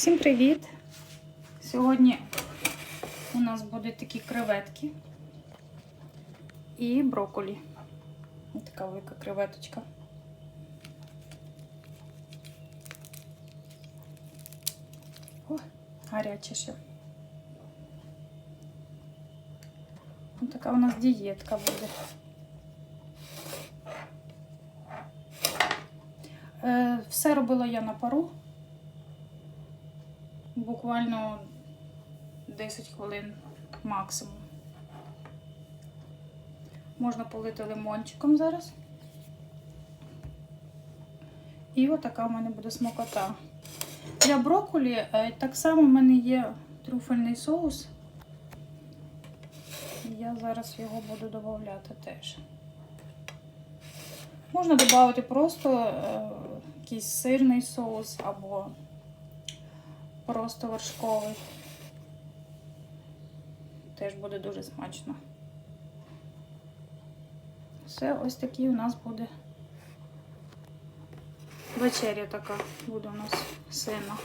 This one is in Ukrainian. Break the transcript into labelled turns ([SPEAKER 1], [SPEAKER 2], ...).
[SPEAKER 1] Всім привіт! Сьогодні у нас будуть такі креветки і брокколі. Ось така велика креветочка. О, гаряче ще. Ось така у нас дієтка буде. Е, Все робила я на пару. Буквально 10 хвилин максимум. Можна полити лимончиком зараз. І отака в мене буде смакота. Для брокколі е, так само в мене є трюфельний соус. Я зараз його буду додавати теж. Можна додати просто е, якийсь сирний соус або просто вершковий. Теж буде дуже смачно. Все, ось такий у нас буде вечеря така буде у нас сина.